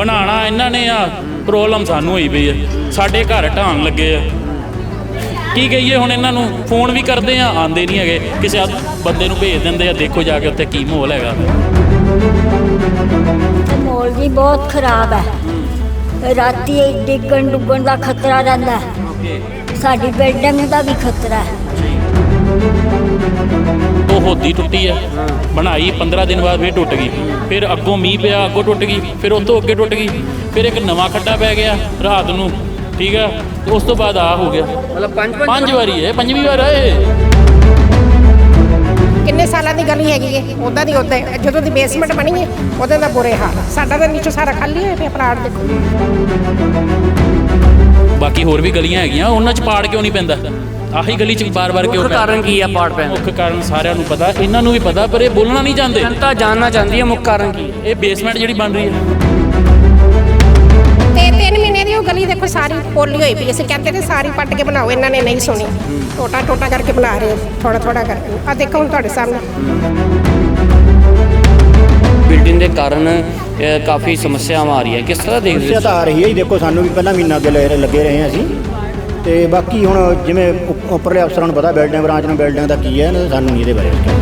ਬਣਾਉਣਾ ਇਹਨਾਂ ਨੇ ਆ ਪ੍ਰੋਬਲਮ ਸਾਨੂੰ ਹੋਈ ਪਈ ਹੈ ਸਾਡੇ ਘਰ ਢਾਣ ਲੱਗੇ ਆ। ਕੀ ਕਹੀਏ ਹੁਣ ਇਹਨਾਂ ਨੂੰ? ਫੋਨ ਵੀ ਕਰਦੇ ਆ ਆਂਦੇ ਨਹੀਂ ਹੈਗੇ। ਕਿਸੇ ਆ- ਬੰਦੇ ਨੂੰ ਭੇਜ ਦਿੰਦੇ ਆ ਦੇਖੋ ਜਾ ਕੇ ਉੱਥੇ ਕੀ ਮਾਹੌਲ ਹੈਗਾ। ਮਾਹੌਲ ਜੀ ਬਹੁਤ ਖਰਾਬ ਹੈ। ਰਾਤੀ ਡਿੱਗਣ ਡੁੱਗਣ ਦਾ ਖਤਰਾ ਰਹਿੰਦਾ ਹੈ। ਸਾਡੀ ਬਿਲਡਿੰਗ ਦਾ ਵੀ ਖਤਰਾ ਹੈ। ਉਹ ਹੋਦੀ ਟੁੱਟੀ ਹੈ। ਬਣਾਈ 15 ਦਿਨ ਬਾਅਦ ਫਿਰ ਟੁੱਟ ਗਈ। ਫਿਰ ਅੱਗੋਂ ਮੀਂਹ ਪਿਆ ਅੱਗੋਂ ਟੁੱਟ ਗਈ। ਫਿਰ ਤੋਂ ਅੱਗੇ ਟੁੱਟ ਗਈ। ਫਿਰ ਇੱਕ ਨਵਾਂ ਖੱਡਾ ਪੈ ਗਿਆ ਰਾਤ ਨੂੰ ਠੀਕ ਹੈ। ਉਸ ਤੋਂ ਬਾਅਦ ਆ ਹੋ ਗਿਆ। ਮਤਲਬ ਪੰਜ ਪੰਜ ਵਾਰੀ ਹੈ ਪੰਜਵੀਂ ਵਾਰ ਹੈ। ਕਿੰਨੇ ਸਾਲਾਂ ਦੀ ਗਲੀ ਹੈਗੀ ਹੈ ਉਦਾਂ ਦੀ ਉਦਾਂ। ਜਦੋਂ ਦੀ ਬੇਸਮੈਂਟ ਬਣੀ ਹੈ ਉਹਦੇ ਦਾ ਬੁਰੇ ਹਾਲ। ਸਾਡਾ ਤਾਂ ਨੀਚੋਂ ਸਾਰਾ ਖਾਲੀ ਹੋਇਆ ਪਿਆ ਪਲਾਟ ਦੇਖੋ। ਬਾਕੀ ਹੋਰ ਵੀ ਗਲੀਆਂ ਹੈਗੀਆਂ ਉਹਨਾਂ 'ਚ ਪਾੜ ਕਿਉਂ ਨਹੀਂ ਪੈਂਦਾ? ਆਹੀ ਗਲੀ 'ਚ ਬਾਰ-ਬਾਰ ਕਿਉਂ ਮੁੱਖ ਕਾਰਨ ਕੀ ਆ ਪਾੜ ਪੈਣ ਮੁੱਖ ਕਾਰਨ ਸਾਰਿਆਂ ਨੂੰ ਪਤਾ ਇਹਨਾਂ ਨੂੰ ਵੀ ਪਤਾ ਪਰ ਇਹ ਬੋਲਣਾ ਨਹੀਂ ਚਾਹੁੰਦੇ। ਜਨਤਾ ਜਾਣਨਾ ਚਾਹੁੰਦੀ ਹੈ ਮੁੱਖ ਕਾਰਨ ਕੀ? ਇਹ ਬੇਸਮੈਂਟ ਜਿਹੜੀ ਬਣ ਰਹੀ ਹੈ। ਤੇ ਤਿੰਨ ਮਹੀਨੇ ਦੀ ਉਹ ਗਲੀ ਦੇਖੋ ਸਾਰੀ ਪੋਲੀ ਹੋਈ ਪਈ ਅਸੀਂ ਕਹਿੰਦੇ ਤੇ ਸਾਰੀ ਪੱਟ ਕੇ ਬਣਾਓ ਇਹਨਾਂ ਨੇ ਨਹੀਂ ਸੁਣੀ। ਟੋਟਾ ਟੋਟਾ ਕਰਕੇ ਬਣਾ ਰਹੇ ਥੋੜਾ ਥੋੜਾ ਕਰਕੇ। ਆ ਦੇਖੋ ਹੁਣ ਤੁਹਾਡੇ ਸਾਹਮਣੇ। ਬਿਲਡਿੰਗ ਦੇ ਕਾਰਨ ਕਾਫੀ ਸਮੱਸਿਆਵਾਂ ਆ ਰਹੀਆਂ। ਕਿਸ ਤਰ੍ਹਾਂ ਦੇਖਦੇ ਸਮੱਸਿਆ ਤਾਂ ਆ ਰਹੀ ਹੈ ਜੀ। ਦੇਖੋ ਸਾਨੂੰ ਵੀ ਪਹਿਲਾਂ ਮਹੀਨਾ ਅੱਗੇ ਲੱਗੇ ਲੱਗੇ ਰਹੇ ਹਾਂ ਅਸੀਂ। ਤੇ ਬਾਕੀ ਹੁਣ ਜਿਵੇਂ ਉੱਪ- ਉੱਪਰਲੇ ਅਫਸਰਾਂ ਨੂੰ ਪਤਾ ਬਿਲਡਿੰਗ ਬ੍ਰਾਂਚ ਨੂੰ ਬਿਲਡਿੰਗ ਦਾ ਕੀ ਹੈ, ਇਹਨਾਂ ਦਾ ਸਾਨੂੰ ਨਹੀਂ ਇਹਦੇ ਬਾਰੇ ਪਤਾ।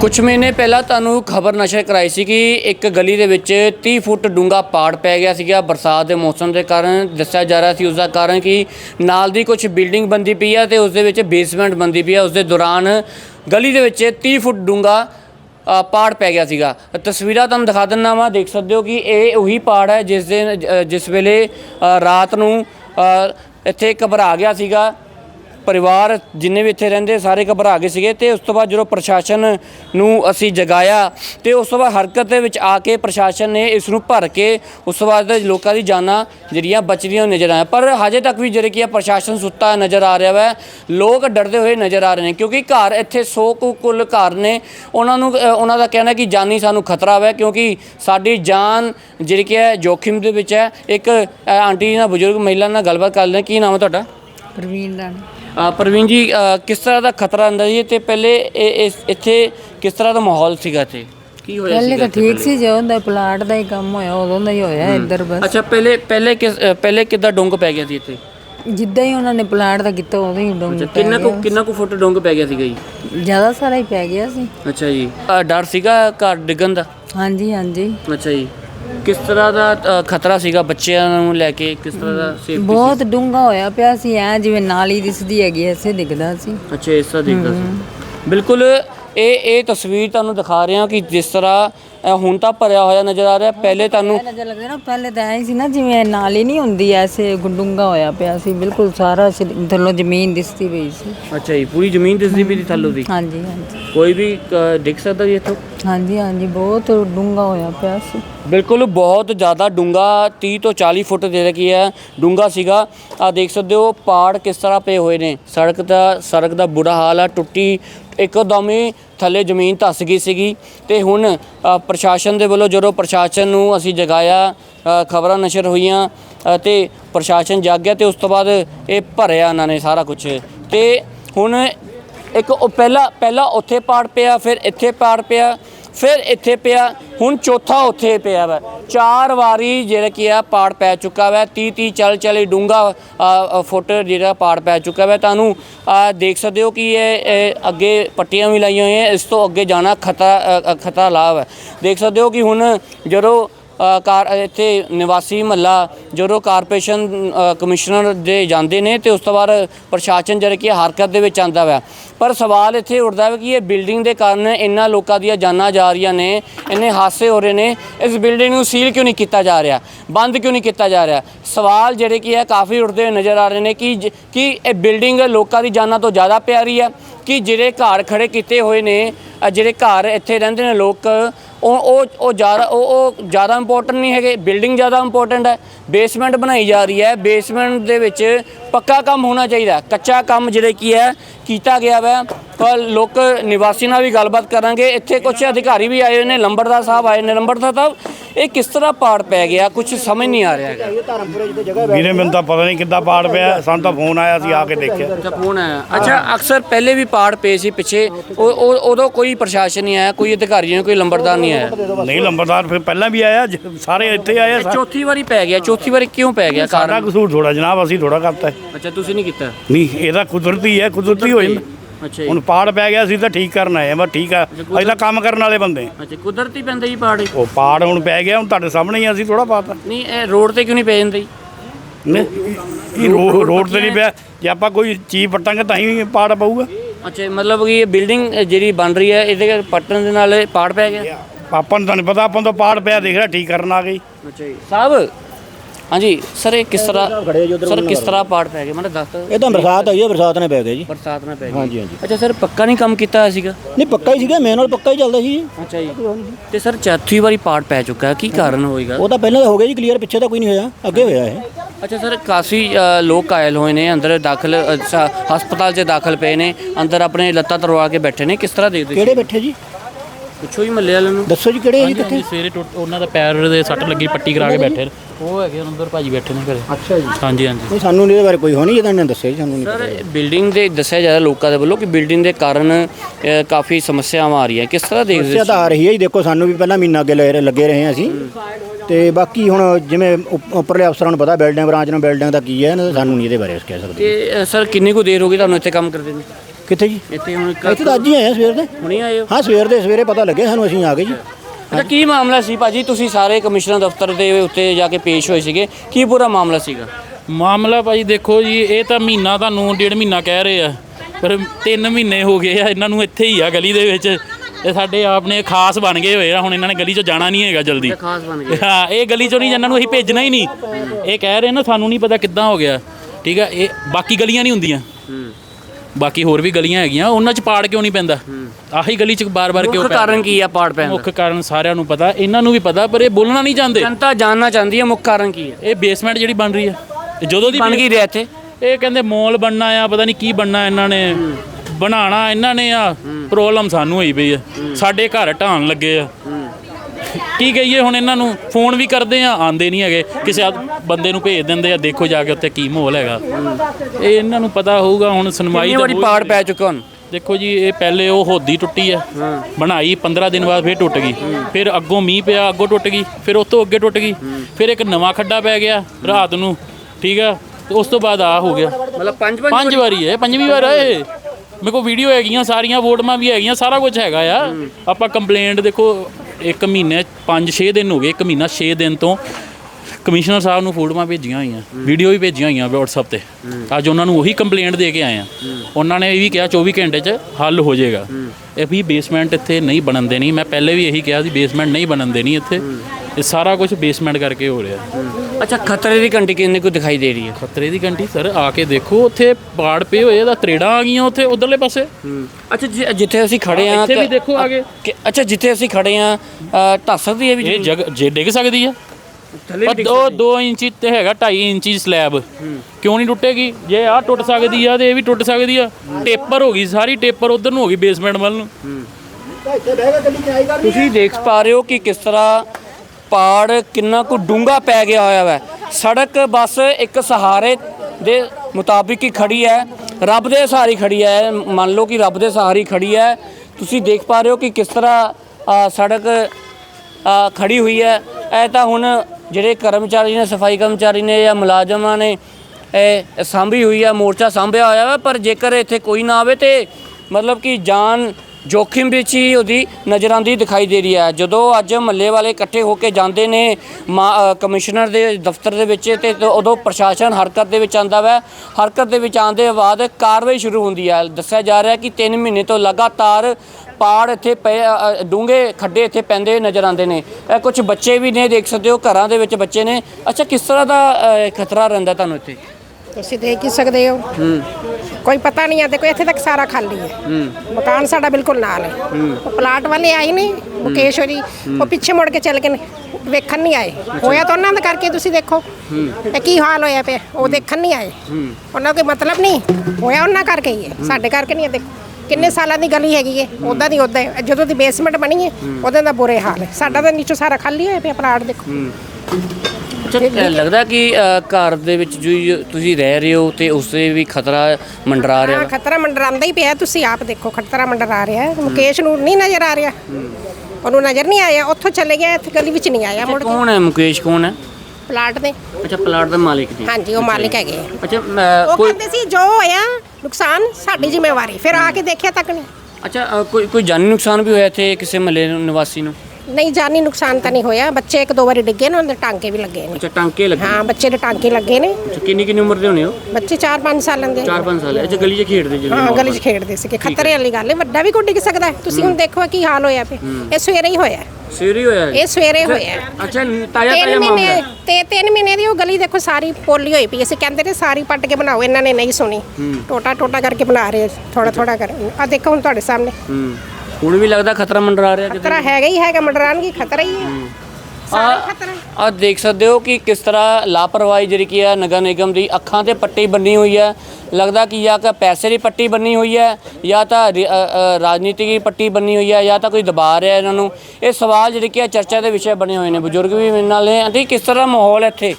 ਕੁਝ ਮਹੀਨੇ ਪਹਿਲਾਂ ਤੁਹਾਨੂੰ ਖਬਰ ਨਸ਼ਰ ਕਰਾਈ ਸੀ ਕਿ ਇੱਕ ਗਲੀ ਦੇ ਵਿੱਚ 30 ਫੁੱਟ ਡੂੰਘਾ ਪਾੜ ਪੈ ਗਿਆ ਸੀਗਾ ਬਰਸਾਤ ਦੇ ਮੌਸਮ ਦੇ ਕਾਰਨ ਦੱਸਿਆ ਜਾ ਰਿਹਾ ਸੀ ਉਸ ਦਾ ਕਾਰਨ ਕਿ ਨਾਲ ਦੀ ਕੁਝ ਬਿਲਡਿੰਗ ਬੰਦੀ ਪਈ ਆ ਤੇ ਉਸ ਦੇ ਵਿੱਚ ਬੇਸਮੈਂਟ ਬੰਦੀ ਪਈ ਆ ਉਸ ਦੇ ਦੌਰਾਨ ਗਲੀ ਦੇ ਵਿੱਚ 30 ਫੁੱਟ ਡੂੰਘਾ ਅ, ਪਾੜ ਪੈ ਗਿਆ ਸੀਗਾ। ਤਸਵੀਰਾਂ ਤੁਹਾਨੂੰ ਦਿਖਾ ਦਿੰਦਾ ਵਾਂ ਦੇਖ ਸਕਦੇ ਹੋ ਕਿ ਇਹ ਉਹੀ ਪਹਾੜ ਹੈ ਜਿਸ ਦੇ ਜਿਸ ਵੇਲੇ ਅ, ਰਾਤ ਨੂੰ ਅ, ਇੱਥੇ ਘਬਰਾ ਗਿਆ ਸੀਗਾ। ਪਰਿਵਾਰ ਜਿੰਨੇ ਵੀ ਇੱਥੇ ਰਹਿੰਦੇ ਸਾਰੇ ਘਬਰਾ ਗਏ ਸੀਗੇ ਤੇ ਉਸ ਤੋਂ ਬਾਅਦ ਜਦੋਂ ਪ੍ਰਸ਼ਾਸਨ ਨੂੰ ਅਸੀਂ ਜਗਾਇਆ ਤੇ ਉਸ ਤੋਂ ਬਾਅਦ ਹਰਕਤ ਦੇ ਵਿੱਚ ਆ ਕੇ ਪ੍ਰਸ਼ਾਸਨ ਨੇ ਇਸ ਨੂੰ ਭਰ ਕੇ ਉਸ ਤੋਂ ਬਾਅਦ ਲੋਕਾਂ ਦੀ ਜਾਨਾਂ ਜਿਹੜੀਆਂ ਬਚਦੀਆਂ ਨਜ਼ਰ ਆਇਆ ਪਰ ਹਜੇ ਤੱਕ ਵੀ ਜਿਹੜੇ ਕੀ ਆ ਪ੍ਰਸ਼ਾਸਨ ਸੁੱਤਾ ਨਜ਼ਰ ਆ ਰਿਹਾ ਵਾ ਲੋਕ ਡਰਦੇ ਹੋਏ ਨਜ਼ਰ ਆ ਰਹੇ ਨੇ ਕਿਉਂਕਿ ਘਰ ਇੱਥੇ 100 ਕੁ ਕੁੱਲ ਘਰ ਨੇ। ਉਹਨਾਂ ਨੂੰ ਉਹਨਾਂ ਦਾ ਕਹਿਣਾ ਕਿ ਜਾਨੀ ਸਾਨੂੰ ਖਤਰਾ ਹੈ ਕਿਉਂਕਿ ਸਾਡੀ ਜਾਨ ਜਿਹੜੀ ਕਿ ਹੈ ਜੋਖਿਮ ਦੇ ਵਿੱਚ ਹੈ। ਇੱਕ ਅ, ਆਂਟੀ ਨਾਲ ਬਜ਼ੁਰਗ ਮਹਿਲਾ ਨਾਲ ਗੱਲਬਾਤ ਕਰ ਲੈਂ ਕੀ ਨਾਮ ਹੈ ਤੁਹਾਡਾ? ਪ੍ਰਵੀਨ ਰਾਣੀ ਅ, ਪ੍ਰਵੀਨ ਜੀ ਅ, ਕਿਸ ਤਰ੍ਹਾਂ ਦਾ ਖਤਰਾ ਹੁੰਦਾ ਜੀ ਤੇ ਪਹਿਲੇ ਇਹ- ਇਸ- ਇੱਥੇ ਕਿਸ ਤਰ੍ਹਾਂ ਦਾ ਮਾਹੌਲ ਸੀਗਾ ਇੱਥੇ? ਕੀ ਹੋਇਆ ਪਹਿਲੇ ਸੀਗਾ ਤਾਂ ਇੱਥੇ ਠੀਕ? ਸੀ ਜਦੋਂ ਦਾ ਪਲਾਟ ਦਾ ਹੀ ਕੰਮ ਹੋਇਆ ਉਦੋਂ ਦਾ ਹੀ ਹੋਇਆ ਇੱਧਰ ਬਸ। ਅੱਛਾ ਪਹਿਲੇ ਪਹਿਲੇ ਕਿਸ ਅ, ਪਹਿਲੇ ਕਿੱਦਾਂ ਡੋਂਗ ਪੈ ਗਿਆ ਸੀ ਇੱਥੇ? ਜਿੱਦਾਂ ਹੀ ਉਹਨਾਂ ਨੇ ਪਲਾਟ ਦਾ ਕੀਤਾ ਉਦੋਂ ਹੀ ਡੋਂਗ ਅੱਛਾ ਕਿੰਨਾ ਕੁ ਕਿੰਨਾ ਕੁ ਫੁੱਟ ਡੋਂਗ ਪੈ ਗਿਆ ਸੀਗਾ ਜੀ? ਜ਼ਿਆਦਾ ਸਾਰਾ ਹੀ ਪੈ ਗਿਆ ਸੀ। ਅੱਛਾ ਜੀ। ਅ, ਡਰ ਸੀਗਾ ਘਰ ਡਿੱਗਣ ਦਾ? ਹਾਂਜੀ ਹਾਂਜੀ। ਅੱਛਾ ਜੀ। ਕਿਸ ਤਰ੍ਹਾਂ ਦਾ ਅ, ਖਤਰਾ ਸੀਗਾ ਬੱਚਿਆਂ ਨੂੰ ਲੈ ਕੇ? ਕਿਸ ਤਰ੍ਹਾਂ ਦਾ ਸੇਫਟੀ ਬਹੁਤ ਡੂੰਘਾ ਹੋਇਆ ਪਿਆ ਸੀ ਐ ਜਿਵੇਂ ਨਾਲੀ ਦਿਸਦੀ ਹੈਗੀ ਐਸੇ ਦਿਖਦਾ ਸੀ। ਅੱਛਾ ਇਸ ਤਰ੍ਹਾਂ ਦੇਖਦਾ ਸੀ। ਬਿਲਕੁਲ ਇਹ ਇਹ ਤਸਵੀਰ ਤੁਹਾਨੂੰ ਦਿਖਾ ਰਿਹਾ ਕਿ ਜਿਸ ਤਰ੍ਹਾਂ ਅ, ਹੁਣ ਤਾਂ ਭਰਿਆ ਹੋਇਆ ਨਜ਼ਰ ਆ ਰਿਹਾ ਪਹਿਲੇ ਤੁਹਾਨੂੰ ਨਜ਼ਰ ਲੱਗਦਾ ਨਾ ਪਹਿਲੇ ਤਾਂ ਐ ਸੀ ਨਾ ਜਿਵੇਂ ਨਾਲੀ ਨਹੀਂ ਹੁੰਦੀ ਐਸੇ ਡੂੰਘਾ ਹੋਇਆ ਪਿਆ ਸੀ ਬਿਲਕੁਲ ਸਾਰਾ ਸ਼ਰੀ- ਥੱਲੋਂ ਜ਼ਮੀਨ ਦਿਸਦੀ ਪਈ ਸੀ। ਅੱਛਾ ਜੀ ਪੂਰੀ ਜ਼ਮੀਨ ਦਿਸਦੀ ਪਈ ਸੀ ਥੱਲੋਂ ਦੀ? ਹਾਂਜੀ ਹਾਂਜੀ। ਕੋਈ ਵੀ ਅ, ਡਿੱਗ ਸਕਦਾ ਜੀ ਇੱਥੋਂ? ਹਾਂਜੀ ਹਾਂਜੀ ਬਹੁਤ ਡੂੰਘਾ ਹੋਇਆ ਪਿਆ ਸੀ। ਬਿਲਕੁਲ ਬਹੁਤ ਜ਼ਿਆਦਾ ਡੂੰਗਾ 30 ਤੋਂ 40 ਫੁੱਟ ਜਿਹੜਾ ਕੀ ਹੈ ਡੂੰਗਾ ਸੀਗਾ। ਆ ਦੇਖ ਸਕਦੇ ਹੋ ਪਾੜ ਕਿਸ ਤਰ੍ਹਾਂ ਪਏ ਹੋਏ ਨੇ। ਸੜਕ ਦਾ ਸੜਕ ਦਾ ਬੁਰਾ ਹਾਲ ਆ ਟੁੱਟੀ ਇੱਕਦਮ ਹੀ ਥੱਲੇ ਜ਼ਮੀਨ ਧੱਸ ਗਈ ਸੀਗੀ ਤੇ ਹੁਣ ਅ, ਪ੍ਰਸ਼ਾਸਨ ਦੇ ਵੱਲੋਂ ਜਦੋਂ ਪ੍ਰਸ਼ਾਸਨ ਨੂੰ ਅਸੀਂ ਜਗਾਇਆ ਖਬਰਾਂ ਨਸ਼ਰ ਹੋਈਆਂ ਅ, ਤੇ ਪ੍ਰਸ਼ਾਸਨ ਜਾਗਿਆ ਤੇ ਉਸ ਤੋਂ ਬਾਅਦ ਇਹ ਭਰਿਆ ਇਹਨਾਂ ਨੇ ਸਾਰਾ ਕੁਝ ਤੇ ਹੁਣ ਇੱਕ ਉਹ ਪਹਿਲਾ ਪਹਿਲਾ ਉੱਥੇ ਪਾੜ ਪਿਆ ਫਿਰ ਇੱਥੇ ਪਾੜ ਪਿਆ ਫਿਰ ਇੱਥੇ ਪਿਆ, ਹੁਣ ਚੌਥਾ ਉੱਥੇ ਪਿਆ ਵਾ। ਚਾਰ ਵਾਰੀ ਜਿਹੜਾ ਕੀ ਆ, ਪਾੜ ਪੈ ਚੁੱਕਾ ਵਾ। 30 30 ਚੱਲ, ਚੱਲੇ ਡੂੰਗਾ ਫੁੱਟ ਜਿਹੜਾ ਪਾੜ ਪੈ ਚੁੱਕਾ ਵਾ। ਤੁਹਾਨੂੰ ਦੇਖ ਸਕਦੇ ਹੋ ਕਿ ਇਹ ਅੱਗੇ ਪੱਟੀਆਂ ਵੀ ਲਾਈਆਂ ਹੋਈਆਂ, ਇਸ ਤੋਂ ਅੱਗੇ ਜਾਣਾ ਖਤਰਾ ਖਤਰਾ ਲਾਭ ਹੈ। ਦੇਖ ਸਕਦੇ ਹੋ ਕਿ ਹੁਣ ਜਦੋਂ ਕਾਰ, ਇੱਥੇ ਨਿਵਾਸੀ ਮਹੱਲਾ ਜਦੋਂ ਕਾਰਪੋਰੇਸ਼ਨ ਕਮਿਸ਼ਨਰ ਦੇ ਜਾਂਦੇ ਨੇ ਤੇ ਉਸ ਤੋਂ ਬਾਅਦ ਪ੍ਰਸ਼ਾਸਨ ਜਿਹੜਾ ਕਿ ਹਰਕਤ ਦੇ ਵਿੱਚ ਆਂਦਾ ਵਾ। ਪਰ ਸਵਾਲ ਇੱਥੇ ਉੱਠਦਾ ਹੈ ਕਿ ਇਹ ਬਿਲਡਿੰਗ ਦੇ ਕਾਰਨ ਇੰਨਾ ਲੋਕਾਂ ਦੀਆਂ ਜਾਨਾਂ ਜਾ ਰਹੀਆਂ ਨੇ, ਇੰਨੇ ਹਾਦਸੇ ਹੋ ਰਹੇ ਨੇ, ਇਸ ਬਿਲਡਿੰਗ ਨੂੰ ਸੀਲ ਕਿਉਂ ਨਹੀਂ ਕੀਤਾ ਜਾ ਰਿਹਾ? ਬੰਦ ਕਿਉਂ ਨਹੀਂ ਕੀਤਾ ਜਾ ਰਿਹਾ? ਸਵਾਲ ਜਿਹੜੇ ਕਿ ਹੈ ਕਾਫੀ ਉੱਠਦੇ ਹੋਏ ਨਜ਼ਰ ਆ ਰਹੇ ਨੇ ਕਿ ਜ- ਕਿ ਇਹ ਬਿਲਡਿੰਗ ਲੋਕਾਂ ਦੀ ਜਾਨਾਂ ਤੋਂ ਜ਼ਿਆਦਾ ਪਿਆਰੀ ਹੈ ਕਿ ਜਿਹੜੇ ਘਰ ਖੜੇ ਕੀਤੇ ਹੋਏ ਨੇ ਜਿਹੜੇ ਘਰ ਇੱਥੇ ਰਹਿੰਦੇ ਨੇ ਲੋਕ, ਉਹ ਉਹ ਉਹ ਜ਼ਿਆਦਾ, ਉਹ ਉਹ ਜ਼ਿਆਦਾ ਇੰਪੋਰਟੈਂਟ ਨਹੀਂ ਹੈਗੇ। ਬਿਲਡਿੰਗ ਜ਼ਿਆਦਾ ਇੰਪੋਰਟੈਂਟ ਹੈ। ਬੇਸਮੈਂਟ ਬਣਾਈ ਜਾ ਰਹੀ ਹੈ। ਬੇਸਮੈਂਟ ਦੇ ਵਿੱਚ ਪੱਕਾ ਕੰਮ ਹੋਣਾ ਚਾਹੀਦਾ। ਕੱਚਾ ਕੰਮ ਜਿਹੜੇ ਕੀ ਹੈ, ਕੀਤਾ ਗਿਆ ਵਾ। ਪਰ ਲੋਕ ਨਿਵਾਸੀ ਨਾਲ ਵੀ ਗੱਲਬਾਤ ਕਰਾਂਗੇ। ਇੱਥੇ ਕੁਝ ਅਧਿਕਾਰੀ ਵੀ ਆਏ ਹੋਏ ਨੇ, ਲੰਬੜਦਾਰ ਸਾਹਿਬ ਆਏ ਨੇ। ਲੰਬੜਦਾਰ ਸਾਹਿਬ ਇਹ ਕਿਸ ਤਰ੍ਹਾਂ ਪਾੜ ਪੈ ਗਿਆ? ਕੁਝ ਸਮਝ ਨਹੀਂ ਆ ਰਿਹਾ ਹੈਗਾ। ਵੀਰੇ ਮੈਨੂੰ ਤਾਂ ਪਤਾ ਨਹੀਂ ਕਿੱਦਾਂ ਪਾੜ ਪਿਆ। ਸਾਨੂੰ ਤਾਂ ਫੋਨ ਆਇਆ ਸੀ ਆ ਕੇ ਦੇਖਿਆ। ਅੱਛਾ ਫੋਨ ਆਇਆ। ਅੱਛਾ ਅਕਸਰ ਪਹਿਲੇ ਵੀ ਪਾੜ ਪਏ ਸੀ ਪਿੱਛੇ। ਉਹ ਉਹ- ਉਦੋਂ ਕੋਈ ਪ੍ਰਸ਼ਾਸਨ ਨਹੀਂ ਆਇਆ ਕੋਈ ਅਧਿਕਾਰੀ ਨਹੀਂ ਕੋਈ ਲੰਬਰਦਾਰ ਨਹੀਂ ਆਇਆ? ਨਹੀਂ ਲੰਬਰਦਾਰ ਫਿਰ ਪਹਿਲਾਂ ਵੀ ਆਇਆ ਜ- ਸਾਰੇ ਇੱਥੇ ਆਏ ਆ। ਚੌਥੀ ਵਾਰੀ ਪੈ ਗਿਆ। ਚੌਥੀ ਵਾਰੀ ਕਿਉਂ ਪੈ ਗਿਆ? ਸਾਡਾ ਕਾਰਨ? ਕਸੂਰ ਥੋੜਾ ਜਨਾਬ ਅਸੀਂ ਥੋੜਾ ਕਰਤਾ ਹੈ। ਅੱਛਾ ਤੁਸੀਂ ਨਹੀਂ ਕੀਤਾ? ਨਹੀਂ ਇਹਦਾ ਕੁਦਰਤੀ ਹੈ ਕੁਦਰਤੀ ਹੋ ਜਾਂਦਾ। ਅੱਛਾ ਜੀ। ਹੁਣ ਪਾੜ ਪੈ ਗਿਆ ਅਸੀਂ ਤਾਂ ਠੀਕ ਕਰਨ ਆਏ ਆ ਬਸ ਠੀਕ ਆ। ਅਸੀਂ ਤਾਂ ਕੰਮ ਕਰਨ ਵਾਲੇ ਬੰਦੇ। ਅੱਛਾ ਕੁਦਰਤੀ ਪੈਂਦਾ ਜੀ ਪਾੜ ਉਹ ਪਾੜ ਹੁਣ ਪੈ ਗਿਆ ਹੁਣ ਤੁਹਾਡੇ ਸਾਹਮਣੇ ਹੀ ਆ, ਅਸੀਂ ਥੋੜਾ ਪਾਤਾ। ਨਹੀਂ ਇਹ ਰੋਡ ਤੇ ਕਿਉਂ ਨਹੀਂ ਪੈ ਜਾਂਦੇ ਜੀ? ਨਹੀਂ ਰੋਡ ਤੇ ਨਹੀਂ ਪਿਆ। ਜੇ ਆਪਾਂ ਕੋਈ ਚੀਜ਼ ਪੱਟਾਂਗੇ ਤਾਂ ਹੀ ਪਾੜ ਪਊਗਾ। ਅੱਛਾ ਮਤਲਬ ਕਿ ਇਹ ਬਿਲਡਿੰਗ ਜਿਹੜੀ ਬਣ ਰਹੀ ਹੈ ਇਹਦੇ ਪੱਟਣ ਦੇ ਨਾਲ ਇਹ ਪਾੜ ਪੈ ਗਿਆ? ਆਪਾਂ ਨੂੰ ਤਾਂ ਨਹੀਂ ਪਤਾ ਆਪਾਂ ਨੂੰ ਤਾਂ ਪਾੜ ਪਿਆ ਦੇਖ ਰਿਹਾ ਠੀਕ ਕਰਨ ਆ ਗਈ। ਅੱਛਾ ਜੀ। ਸਾਹਿਬ ਹਾਂਜੀ ਸਰ ਇਹ ਕਿਸ ਤਰ੍ਹਾਂ ਸਰ ਕਿਸ ਨਾਲ। ਤਰ੍ਹਾਂ ਪਾੜ ਪੈ ਗਿਆ? ਮੈਨੂੰ ਦੱਸ ਇਹ ਤਾਂ ਬਰਸਾਤ ਆਈ ਹੈ ਬਰਸਾਤ ਨੇ ਪੈ ਗਿਆ ਜੀ। ਬਰਸਾਤ ਨਾਲ ਪੈ ਗਿਆ। ਹਾਂਜੀ ਹਾਂਜੀ। ਅੱਛਾ ਸਰ ਪੱਕਾ ਨਹੀਂ ਕੰਮ ਕੀਤਾ ਹੋਇਆ ਸੀਗਾ? ਨਹੀਂ ਪੱਕਾ ਹੀ ਸੀਗਾ ਮੇਨ ਨਾਲ ਪੱਕਾ ਹੀ ਚੱਲਦਾ ਸੀ। ਅੱਛਾ ਜੀ। ਤੇ ਸਰ ਚੌਥੀ ਵਾਰੀ ਪਾੜ ਪੈ ਚੁੱਕਾ ਹੈ ਕੀ ਕਾਰਨ ਹੋਏਗਾ? ਉਹ ਤਾਂ ਪਹਿਲਾਂ ਤਾਂ ਹੋ ਗਿਆ ਜੀ ਕਲੀਅਰ ਪਿੱਛੇ ਤਾਂ ਕੋਈ ਨਹੀਂ ਹੋਇਆ ਅੱਗੇ ਹੋਇਆ ਇਹ। ਅੱਛਾ ਸਰ ਕਾਫੀ ਲੋਕ ਘਾਇਲ ਹੋਏ ਨੇ ਅੰਦਰ ਦਾਖਲ ਹਸਪਤਾਲ 'ਚ ਦਾਖਲ ਪਏ ਨੇ ਅੰਦਰ ਆਪਣੇ ਲੱਤਾਂ ਤਰਵਾ ਕੇ ਬੈਠੇ ਨੇ ਕਿਸ ਤਰ੍ਹਾਂ ਦੇਖਦੇ ਕਿਹੜੇ ਬੈਠੇ ਜੀ? ਪੁੱਛੋ ਹੀ ਮੱਲੇ ਵਾਲਿਆਂ ਨੂੰ। ਦੱਸੋ ਜੀ ਕਿਹੜੇ ਆ ਜੀ ਕਿੱਥੇ ਸਵੇਰੇ ਟੁੱਟ- ਉਹਨਾਂ ਦਾ ਪੈਰ ਦੇ ਸੱਟ ਲੱਗੀ ਪੱਟੀ ਕਰਾ ਕੇ ਬੈਠੇ ਨੇ। ਉਹ ਹੈਗੇ ਅੰਦਰ ਭਾਜੀ ਬੈਠੇ ਨੇ ਘਰੇ। ਅੱਛਾ ਜੀ। ਹਾਂਜੀ ਹਾਂਜੀ। ਨਹੀਂ ਸਾਨੂੰ ਇਹਦੇ ਬਾਰੇ ਕੋਈ ਹੋਣੀ ਇਹਦਾ ਇਹਨਾਂ ਨੇ ਦੱਸਿਆ ਜੀ ਸਾਨੂੰ ਨਹੀਂ ਸਰ ਬਿਲਡਿੰਗ ਦੇ ਦੱਸਿਆ ਜਾ ਰਿਹਾ ਲੋਕਾਂ ਦੇ ਵੱਲੋਂ ਕਿ ਬਿਲਡਿੰਗ ਦੇ ਕਾਰਨ ਅ, ਕਾਫੀ ਸਮੱਸਿਆਵਾਂ ਆ ਰਹੀਆਂ। ਕਿਸ ਤਰ੍ਹਾਂ ਦੇਖਦੇ ਸਮੱਸਿਆ ਤਾਂ ਆ ਰਹੀ ਹੈ ਜੀ ਦੇਖੋ ਸਾਨੂੰ ਵੀ ਪਹਿਲਾਂ ਮਹੀਨਾ ਅੱਗੇ ਲੱਗੇ ਲੱਗੇ ਰਹੇ ਹਾਂ ਅਸੀਂ। ਤੇ ਬਾਕੀ ਹੁਣ ਜਿਵੇਂ ਉੱਪ- ਉੱਪਰਲੇ ਅਫਸਰਾਂ ਨੂੰ ਪਤਾ ਬਿਲਡਿੰਗ ਬ੍ਰਾਂਚ ਨੂੰ ਬਿਲਡਿੰਗ ਦਾ ਕੀ ਹੈ ਇਹਨਾਂ ਦਾ ਸਾਨੂੰ ਨਹੀਂ ਇਹਦੇ ਬਾਰੇ ਕਹਿ ਸਕਦੇ। ਤੇ ਅ, ਸਰ ਕਿੰਨੀ ਕੁ ਦੇਰ ਹੋ ਗਈ ਤੁਹਾਨੂੰ ਇੱਥੇ ਕੰਮ ਕਰਦੇ ਨੇ? ਕਿੱਥੇ ਜੀ? ਇੱਥੇ ਹੁਣ ਕ- ਇੱਥੇ ਤਾਂ ਅੱਜ ਹੀ ਆਏ ਆ ਸਵੇਰ ਦੇ। ਹੁਣੀ ਆਏ ਹੋ? ਹਾਂ ਸਵੇਰ ਦੇ ਸਵੇਰੇ ਪਤਾ ਲੱਗਿਆ ਸਾਨੂੰ ਅਸੀਂ ਆ ਗਏ ਜੀ। ਅੱਛਾ ਕੀ ਮਾਮਲਾ ਸੀ ਭਾਜੀ? ਤੁਸੀਂ ਸਾਰੇ ਕਮਿਸ਼ਨਰ ਦਫ਼ਤਰ ਦੇ ਉੱਤੇ ਜਾ ਕੇ ਪੇਸ਼ ਹੋਏ ਸੀਗੇ। ਕੀ ਪੂਰਾ ਮਾਮਲਾ ਸੀਗਾ? ਮਾਮਲਾ ਭਾਜੀ ਦੇਖੋ ਜੀ ਇਹ ਤਾਂ ਮਹੀਨਾ ਤੁਹਾਨੂੰ ਡੇਢ ਮਹੀਨਾ ਕਹਿ ਰਹੇ ਆ। ਪਰ 3 ਮਹੀਨੇ ਹੋ ਗਏ ਆ ਇਹਨਾਂ ਨੂੰ ਇੱਥੇ ਹੀ ਆ ਗਲੀ ਦੇ ਵਿੱਚ। ਇਹ ਸਾਡੇ ਆਪਣੇ ਖਾਸ ਬਣ ਗਏ ਹੋਏ ਆ ਹੁਣ ਇਹਨਾਂ ਨੇ ਗਲੀ 'ਚੋਂ ਜਾਣਾ ਨਹੀਂ ਹੈਗਾ ਜਲਦੀ। ਖਾਸ ਬਣ ਗਏ। ਹਾਂ ਇਹ ਗਲੀ 'ਚੋਂ ਨਹੀਂ ਇਹਨਾਂ ਨੂੰ ਅਸੀਂ ਭੇਜਣਾ ਹੀ ਨਹੀਂ। ਇਹ ਕਹਿ ਰਹੇ ਨਾ ਸਾਨੂੰ ਨਹੀਂ ਪਤਾ ਕਿੱਦਾਂ ਹੋ ਗਿਆ। ਠੀਕ ਆ ਇਹ ਬਾਕੀ ਗਲੀਆਂ ਨਹੀਂ ਹੁੰਦੀਆਂ। ਬਾਕੀ ਹੋਰ ਵੀ ਗਲੀਆਂ ਹੈਗੀਆਂ ਉਹਨਾਂ 'ਚ ਪਾੜ ਕਿਉਂ ਨਹੀਂ ਪੈਂਦਾ? ਆਹੀ ਗਲੀ 'ਚ ਬਾਰ-ਬਾਰ ਕਿਉਂ ਮੁੱਖ ਪੈਂਦਾ? ਕਾਰਨ ਕੀ ਆ ਪਾੜ ਪੈਣ ਦਾ? ਮੁੱਖ ਕਾਰਨ ਸਾਰਿਆਂ ਨੂੰ ਪਤਾ ਇਹਨਾਂ ਨੂੰ ਵੀ ਪਤਾ ਪਰ ਇਹ ਬੋਲਣਾ ਨਹੀਂ ਚਾਹੁੰਦੇ। ਜਨਤਾ ਜਾਣਨਾ ਚਾਹੁੰਦੀ ਹੈ ਮੁੱਖ ਕਾਰਨ ਕੀ ਹੈ ਇਹ ਬੇਸਮੈਂਟ ਜਿਹੜੀ ਬਣ ਰਹੀ ਹੈ ਤੇ ਜਦੋਂ ਦੀ ਬਣ ਕੀ ਰਿਹਾ ਇੱਥੇ? ਇਹ ਕਹਿੰਦੇ ਮੋਲ ਬਣਨਾ ਆ ਪਤਾ ਨਹੀਂ ਕੀ ਬਣਨਾ ਇਹਨਾਂ ਨੇ। ਬਣਾਉਣਾ ਇਹਨਾਂ ਨੇ ਆ ਪ੍ਰੋਬਲਮ ਸਾਨੂੰ ਹੋਈ ਪਈ ਆ। ਸਾਡੇ ਘਰ ਢਾਣ ਲੱਗੇ ਆ। ਕੀ ਕਹੀਏ ਹੁਣ ਇਹਨਾਂ ਨੂੰ? ਫੋਨ ਵੀ ਕਰਦੇ ਆ ਆਂਦੇ ਨਹੀਂ ਹੈਗੇ। ਕਿਸੇ ਆ- ਬੰਦੇ ਨੂੰ ਭੇਜ ਦਿੰਦੇ ਆ ਦੇਖੋ ਜਾ ਕੇ ਉੱਥੇ ਕੀ ਮਾਹੌਲ ਹੈਗਾ। ਇਹ ਇਹਨਾਂ ਨੂੰ ਪਤਾ ਹੋਊਗਾ ਹੁਣ ਸੁਣਵਾਈ ਕਿੰਨੀ ਤਾਂ ਵਾਰੀ ਹੋਈ- ਪਾੜ ਪੈ ਚੁੱਕਾ ਹੁਣ? ਦੇਖੋ ਜੀ ਇਹ ਪਹਿਲੇ ਉਹ ਹੋਦੀ ਟੁੱਟੀ ਆ ਬਣਾਈ 15 ਦਿਨ ਬਾਅਦ ਫਿਰ ਟੁੱਟ ਗਈ। ਫਿਰ ਅੱਗੋਂ ਮੀਂਹ ਪਿਆ ਅੱਗੋਂ ਟੁੱਟ ਗਈ ਫਿਰ ਉਸ ਤੋਂ ਅੱਗੇ ਟੁੱਟ ਗਈ। ਫਿਰ ਇੱਕ ਨਵਾਂ ਖੱਡਾ ਪੈ ਗਿਆ ਰਾਤ ਨੂੰ ਠੀਕ ਆ? ਤੇ ਉਸ ਤੋਂ ਬਾਅਦ ਆ ਹੋ ਗਿਆ। ਮਤਲਬ ਪੰਜ ਪੰਜ ਵਾਰੀ ਹੈ ਪੰਜਵੀਂ ਵਾਰ ਹੈ ਮੇਰੇ ਕੋਲ ਵੀਡੀਓ ਹੈਗੀਆਂ ਸਾਰੀਆਂ ਵੋਟਮਾਂ ਵੀ ਹੈਗੀਆਂ ਸਾਰਾ ਕੁਝ ਹੈਗਾ ਆ। ਆਪਾਂ ਕੰਪਲੇਂਟ ਦੇਖੋ ਇੱਕ ਮਹੀਨੇ 5-6 ਦਿਨ ਹੋ ਗਏ ਇੱਕ ਮਹੀਨਾ 6 ਦਿਨ ਤੋਂ ਕਮਿਸ਼ਨਰ ਸਾਹਿਬ ਨੂੰ ਫੋਟੋਆਂ ਭੇਜੀਆਂ ਹੋਈਆਂ ਵੀਡੀਓ ਵੀ ਭੇਜੀਆਂ ਹੋਈਆਂ WhatsApp ਤੇ। ਅੱਜ ਉਹਨਾਂ ਨੂੰ ਉਹੀ ਕੰਪਲੇਂਟ ਦੇ ਕੇ ਆਏ ਆ ਉਹਨਾਂ ਨੇ ਇਹ ਵੀ ਕਿਹਾ 24 ਘੰਟੇ 'ਚ ਹੱਲ ਹੋ ਜਾਏਗਾ। ਇਹ ਵੀ ਬੇਸਮੈਂਟ ਇੱਥੇ ਨਹੀਂ ਬਣਨ ਦੇਣੀ। ਮੈਂ ਪਹਿਲੇ ਵੀ ਇਹੀ ਕਿਹਾ ਸੀ ਬੇਸਮੈਂਟ ਨਹੀਂ ਬਣਨ ਦੇਣੀ ਇੱਥੇ। ਇਹ ਸਾਰਾ ਕੁਝ ਬੇਸਮੈਂਟ ਕਰਕੇ ਹੋ ਰਿਹਾ। ਅੱਛਾ ਖਤਰੇ ਦੀ ਘੰਟੀ ਕਿੰਨੇ ਕੁ ਦਿਖਾਈ ਦੇ ਰਹੀ ਹੈ? ਖਤਰੇ ਦੀ ਘੰਟੀ ਸਰ ਆ ਕੇ ਦੇਖੋ ਉੱਥੇ ਪਾੜ ਪਏ ਹੋਏ ਦਾ ਤਰੇੜਾਂ ਆ ਗਈਆਂ ਉੱਥੇ ਉਧਰਲੇ ਪਾਸੇ। ਅੱਛਾ ਜਿੱਥੇ ਅਸੀਂ ਖੜੇ ਆ ਇੱਥੇ ਵੀ ਦੇਖੋ ਆਗੇ ਅੱਛਾ ਜਿੱਥੇ ਅਸੀਂ ਖੜੇ ਆ ਢੱਸ ਸਕਦੀ ਹੈ ਵੀ ਇਹ ਜਗ ਜੇ ਡਿੱਗ ਸਕਦੀ ਆ। ਥੱਲੇ ਪਰ 2 2 ਇੰਚੀ ਤੇ ਹੈਗਾ 2.5 ਇੰਚੀ ਸਲੈਬ ਕਿਉਂ ਨਹੀਂ ਟੁੱਟੇਗੀ? ਜੇ ਆ ਟੁੱਟ ਸਕਦੀ ਆ ਤੇ ਇਹ ਵੀ ਟੁੱਟ ਸਕਦੀ ਆ। ਟੇਪਰ ਹੋ ਗਈ ਸਾਰੀ ਟੇਪਰ ਉਧਰ ਨੂੰ ਹੋ ਗਈ ਬੇਸਮੈਂਟ ਵੱਲ ਨੂੰ। ਤੁਸੀਂ ਦੇਖ ਪਾ ਰਹੇ ਹੋ ਕਿ ਕਿਸ ਤਰ੍ਹਾਂ ਪਾੜ ਕਿੰਨਾ ਕੁ ਡੂੰਘਾ ਪੈ ਗਿਆ ਹੋਇਆ ਹੈ ਸੜਕ ਬਸ ਇੱਕ ਸਹਾਰੇ ਦੇ ਮੁਤਾਬਿਕ ਹੀ ਖੜੀ ਹੈ। ਰੱਬ ਦੇ ਸਹਾਰੇ ਖੜੀ ਹੈ। ਮੰਨ ਲਓ ਕਿ ਰੱਬ ਦੇ ਸਹਾਰੇ ਖੜੀ ਹੈ। ਤੁਸੀਂ ਦੇਖ ਪਾ ਰਹੇ ਹੋ ਕਿ ਕਿਸ ਤਰ੍ਹਾਂ ਸੜਕ ਖੜੀ ਹੋਈ ਹੈ। ਇਹ ਤਾਂ ਹੁਣ ਜਿਹੜੇ ਕਰਮਚਾਰੀ ਨੇ, ਸਫ਼ਾਈ ਕਰਮਚਾਰੀ ਨੇ ਜਾਂ ਮੁਲਾਜ਼ਮਾਂ ਨੇ, ਇਹ ਸਾਂਭੀ ਹੋਈ ਆ, ਮੋਰਚਾ ਸਾਂਭਿਆ ਹੋਇਆ ਵਾ, ਪਰ ਜੇਕਰ ਇੱਥੇ ਕੋਈ ਨਾ ਆਵੇ ਤੇ ਮਤਲਬ ਕਿ ਜਾਨ ਜੋਖਿਮ ਵਿੱਚ ਹੀ ਉਹਦੀ ਨਜ਼ਰ ਆਉਂਦੀ ਦਿਖਾਈ ਦੇ ਰਹੀ ਹੈ। ਜਦੋਂ ਅੱਜ ਮੱਲੇ ਵਾਲੇ ਇਕੱਠੇ ਹੋ ਕੇ ਜਾਂਦੇ ਨੇ, ਮਾ- ਕਮਿਸ਼ਨਰ ਦੇ ਦਫ਼ਤਰ ਦੇ ਵਿੱਚ ਤੇ ਉਦੋਂ ਪ੍ਰਸ਼ਾਸਨ ਹਰਕਤ ਦੇ ਵਿੱਚ ਆਂਦਾ ਵੈ। ਹਰਕਤ ਦੇ ਵਿੱਚ ਆਉਣ ਦੇ ਬਾਅਦ ਕਾਰਵਾਈ ਸ਼ੁਰੂ ਹੁੰਦੀ ਹੈ। ਦੱਸਿਆ ਜਾ ਰਿਹਾ ਕਿ 3 ਮਹੀਨੇ ਤੋਂ ਲਗਾਤਾਰ ਪਾੜ ਇੱਥੇ ਪਏ ਡੂੰਘੇ ਖੱਡੇ ਇੱਥੇ ਪੈਂਦੇ ਨਜ਼ਰ ਆਉਂਦੇ ਨੇ। ਇਹ ਕੁਝ ਬੱਚੇ ਵੀ ਨੇ, ਦੇਖ ਸਕਦੇ ਹੋ, ਘਰਾਂ ਦੇ ਵਿੱਚ ਬੱਚੇ ਨੇ। ਅੱਛਾ, ਕਿਸ ਤਰ੍ਹਾਂ ਦਾ ਖਤਰਾ ਰਹਿੰਦਾ ਤੁਹਾਨੂੰ ਇੱਥੇ? ਤੁਸੀਂ ਦੇਖ ਹੀ ਸਕਦੇ ਹੋ। ਕੋਈ ਪਤਾ ਨਹੀਂ ਆ ਦੇਖੋ ਇੱਥੇ ਤੱਕ ਸਾਰਾ ਖਾਲੀ ਹੈ। ਮਕਾਨ ਸਾਡਾ ਬਿਲਕੁਲ ਨਾਲ ਹੈ। ਉਹ ਪਲਾਟ ਵਾਲੇ ਆਏ ਨੇ ਮੁਕੇਸ਼ਵਰੀ ਉਹ ਪਿੱਛੇ ਮੁੜ ਕੇ ਚੱਲ ਗਏ ਨੇ ਵੇਖਣ ਨਹੀਂ ਆਏ। ਹੋਇਆ ਤਾਂ ਉਹਨਾਂ ਦਾ ਕਰਕੇ ਤੁਸੀਂ ਦੇਖੋ। ਇਹ ਕੀ ਹਾਲ ਹੋਇਆ ਪਿਆ ਉਹ ਦੇਖਣ ਨਹੀਂ ਆਏ। ਉਹਨਾਂ ਕੋਈ ਮਤਲਬ ਨਹੀਂ ਹੋਇਆ ਉਹਨਾਂ ਕਰਕੇ ਹੀ ਹੈ। ਸਾਡੇ ਕਰਕੇ ਨਹੀਂ ਹੈ ਦੇਖੋ। ਕਿੰਨੇ ਸਾਲਾਂ ਦੀ ਗਲੀ ਹੈਗੀ ਹੈ ਉਦਾਂ ਦੀ ਉਦਾਂ ਜਦੋਂ ਦੀ ਬੇਸਮੈਂਟ ਬਣੀ ਹੈ ਉਹਦਾ ਦਾ ਬੁਰੇ ਹਾਲ ਹੈ। ਸਾਡਾ ਤਾਂ ਨੀਚੋਂ ਸਾਰਾ ਖਾਲੀ ਹੋਇਆ ਪਿਆ ਪਲਾਟ ਦੇਖੋ। ਅੱਛਾ ਲੱਗਦਾ ਕਿ ਅ, ਘਰ ਦੇ ਵਿੱਚ ਜੋ ਤੁਸੀਂ ਰਹਿ ਰਹੇ ਹੋ ਤੇ ਉਸ ਵੀ ਖਤਰਾ ਮੰਡਰਾ ਰਿਹਾ ਹਾਂ। ਖਤਰਾ ਮੰਡਰਾਉਂਦਾ ਹੀ ਪਿਆ ਤੁਸੀਂ ਆਪ ਦੇਖੋ ਖਤਰਾ ਮੰਡਰਾ ਰਿਹਾ ਹੈ। ਮੁਕੇਸ਼ ਨੂੰ ਨਹੀਂ ਨਜ਼ਰ ਆ ਰਿਹਾ। ਉਹਨੂੰ ਨਜ਼ਰ ਨਹੀਂ ਆਇਆ ਉੱਥੋਂ ਚਲੇ ਗਿਆ ਇੱਥੇ ਗਲੀ ਵਿੱਚ ਨਹੀਂ ਆਇਆ ਮੁੜ ਕੇ। ਕੌਣ ਹੈ ਮੁਕੇਸ਼ ਕੌਣ ਹੈ? ਪਲਾਟ ਦੇ। ਅੱਛਾ ਪਲਾਟ ਦਾ ਮਾਲਿਕ ਜੀ। ਹਾਂਜੀ ਉਹ ਮਾਲਿਕ ਹੈਗੇ ਆ। ਅੱਛਾ ਅ, ਉਹ ਕੋਈ ਕਹਿੰਦੇ ਸੀ ਜੋ ਹੋਇਆ ਨੁਕਸਾਨ ਸਾਡੀ ਜ਼ਿੰਮੇਵਾਰੀ। ਫਿਰ ਆ ਕੇ ਦੇਖਿਆ ਤੱਕ ਨਹੀਂ। ਅੱਛਾ ਅ, ਕੋਈ ਕੋਈ ਜਾਨੀ ਨੁਕਸਾਨ ਵੀ ਹੋਇਆ ਇੱਥੇ ਕਿਸੇ ਮਹੱਲੇ ਨਿਵਾਸੀ ਨੂੰ? ਨਹੀਂ ਜਾਨੀ ਨੁਕਸਾਨ ਤਾਂ ਨਹੀਂ ਹੋਇਆ। ਬੱਚੇ ਇੱਕ ਦੋ ਵਾਰੀ ਡਿੱਗੇ ਨੇ ਉਹਦੇ ਟਾਂਕੇ ਵੀ ਲੱਗੇ ਨੇ। ਅੱਛਾ ਟਾਂਕੇ ਲੱਗੇ ਹਾਂ ਬੱਚੇ ਦੇ ਟਾਂਕੇ ਲੱਗੇ ਨੇ। ਅੱਛਾ ਕਿੰਨੀ ਕਿੰਨੀ ਉਮਰ ਦੇ ਹੋਣੇ ਹੋ? ਬੱਚੇ 4-5 ਸਾਲਾਂ ਦੇ। 4-5 ਸਾਲ ਅੱਛਾ ਗਲੀ 'ਚ ਖੇਡਦੇ ਜਿਹੜੇ ਹਾਂ ਗਲੀ 'ਚ ਖੇਡਦੇ ਸੀ ਕਿ ਖਤਰੇ ਵਾਲੀ ਗੱਲ ਹੈ। ਵੱਡਾ ਵੀ ਕੋਈ ਡਿੱਗ ਸਕਦਾ ਹੈ। ਤੁਸੀਂ ਹੁਣ ਦੇਖੋ ਕੀ ਹਾਲ ਹੋਇਆ ਪਿਆ। ਇਹ ਸਵੇਰੇ ਹੀ ਹੋਇਆ। ਸਵੇਰੇ ਹੋਇਆ ਇਹ ਸਵੇਰੇ ਹੋਇਆ ਅੱਛਾ ਤਾਜ਼ਾ ਤਾਜ਼ਾ ਤਿੰਨ ਮਾਮਲਾ ਮਹੀਨੇ ਤੇ ਤਿੰਨ ਮਹੀਨੇ ਦੀ ਉਹ ਗਲੀ ਦੇਖੋ ਸਾਰੀ ਪੋਲੀ ਹੋਈ ਪਈ। ਅਸੀਂ ਕਹਿੰਦੇ ਨੇ ਸਾਰੀ ਪੱਟ ਕੇ ਬਣਾਓ ਇਹਨਾਂ ਨੇ ਨਹੀਂ ਸੁਣੀ। ਟੋਟਾ ਟੋਟਾ ਕਰਕੇ ਬਣਾ ਰਹੇ ਥੋੜਾ ਥੋੜਾ ਕਰ ਆ ਦੇਖੋ ਹੁਣ ਤੁਹਾਡੇ ਸਾਹਮਣੇ। ਹੂੰ। ਹੁਣ ਵੀ ਲੱਗਦਾ ਖਤਰਾ ਮੰਡਰਾ ਰਿਹਾ ਕਿਤੇ ਖਤਰਾ ਹੈਗਾ ਹੀ ਹੈਗਾ ਮੰਡਰਾਨਗੀ ਖਤਰਾ ਹੀ ਹੈ। ਸਾਰਾ ਖਤਰਾ। ਹੈ। ਆ ਦੇਖ ਸਕਦੇ ਹੋ ਕਿ ਕਿਸ ਤਰ੍ਹਾਂ ਲਾਪਰਵਾਹੀ ਜਿਹੜੀ ਕੀ ਹੈ ਨਗਰ ਨਿਗਮ ਦੀ ਅੱਖਾਂ ਤੇ ਪੱਟੀ ਬੰਨੀ ਹੋਈ ਹੈ। ਲੱਗਦਾ ਕਿ ਜਾਂ ਕਿ ਪੈਸੇ ਦੀ ਪੱਟੀ ਬੰਨੀ ਹੋਈ ਹੈ ਜਾਂ ਤਾਂ ਰੀ- ਅ, ਅ, ਰਾਜਨੀਤੀ ਦੀ ਪੱਟੀ ਬੰਨੀ ਹੋਈ ਹੈ ਜਾਂ ਤਾਂ ਕੋਈ ਦਬਾ ਰਿਹਾ ਇਹਨਾਂ ਨੂੰ। ਇਹ ਸਵਾਲ ਜਿਹੜੇ ਕੀ ਹੈ ਚਰਚਾ ਦੇ ਵਿਸ਼ੇ ਬਣੇ ਹੋਏ ਨੇ। ਬਜ਼ੁਰਗ ਵੀ ਮੇਰੇ ਨਾਲ ਨੇ। ਆਂਟੀ ਕਿਸ ਤਰ੍ਹਾਂ ਮਾਹੌਲ ਹੈ ਇੱਥੇ?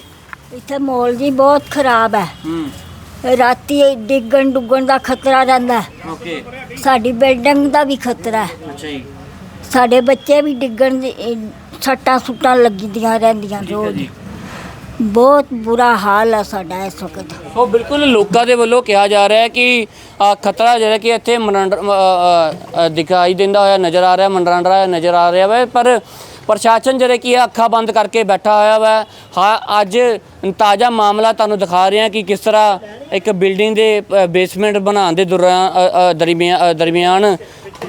ਇੱਥੇ ਮਾਹੌਲ ਜੀ ਬਹੁਤ ਖਰਾਬ ਹੈ। ਹੂੰ। ਰਾਤੀ ਡਿੱਗਣ ਡੁੱਗਣ ਦਾ ਖਤਰਾ ਰਹਿੰਦਾ ਹੈ। ਓਕੇ ਸਾਡੀ ਬਿਲਡਿੰਗ ਦਾ ਵੀ ਖਤਰਾ ਹੈ। ਅੱਛਾ ਜੀ। ਸਾਡੇ ਬੱਚੇ ਵੀ ਡਿੱਗਣ ਦੀ ਇਹ ਸੱਟਾਂ ਸੁੱਟਾਂ ਲੱਗਦੀਆਂ ਰਹਿੰਦੀਆਂ ਰੋਜ਼। ਬਹੁਤ ਬੁਰਾ ਹਾਲ ਹੈ ਸਾਡਾ ਇਸ ਵਕਤ। ਉਹ ਬਿਲਕੁਲ ਲੋਕਾਂ ਦੇ ਵੱਲੋਂ ਕਿਹਾ ਜਾ ਰਿਹਾ ਹੈ ਕਿ ਅ, ਖਤਰਾ ਜਿਹੜਾ ਕਿ ਇੱਥੇ ਮਨੰਡ ਅ, ਅ, ਅ, ਦਿਖਾਈ ਦਿੰਦਾ ਹੋਇਆ ਨਜ਼ਰ ਆ ਰਿਹਾ ਮੰਡਰਾਂਡ ਰਿਹਾ ਨਜ਼ਰ ਆ ਰਿਹਾ ਵਾ ਪਰ ਪ੍ਰਸ਼ਾਸਨ ਜਿਹੜੇ ਕੀ ਹੈ ਅੱਖਾਂ ਬੰਦ ਕਰਕੇ ਬੈਠਾ ਹੋਇਆ ਵਾ। ਹਾਂ, ਅੱਜ ਤਾਜ਼ਾ ਮਾਮਲਾ ਤੁਹਾਨੂੰ ਦਿਖਾ ਰਹੇ ਹਾਂ ਕਿ ਕਿਸ ਤਰ੍ਹਾਂ ਇੱਕ ਬਿਲਡਿੰਗ ਦੇ ਬੇਸਮੈਂਟ ਬਣਾਉਣ ਦੇ ਦੌਰਾਨ ਦਰਮਿਆ- ਦਰਮਿਆਨ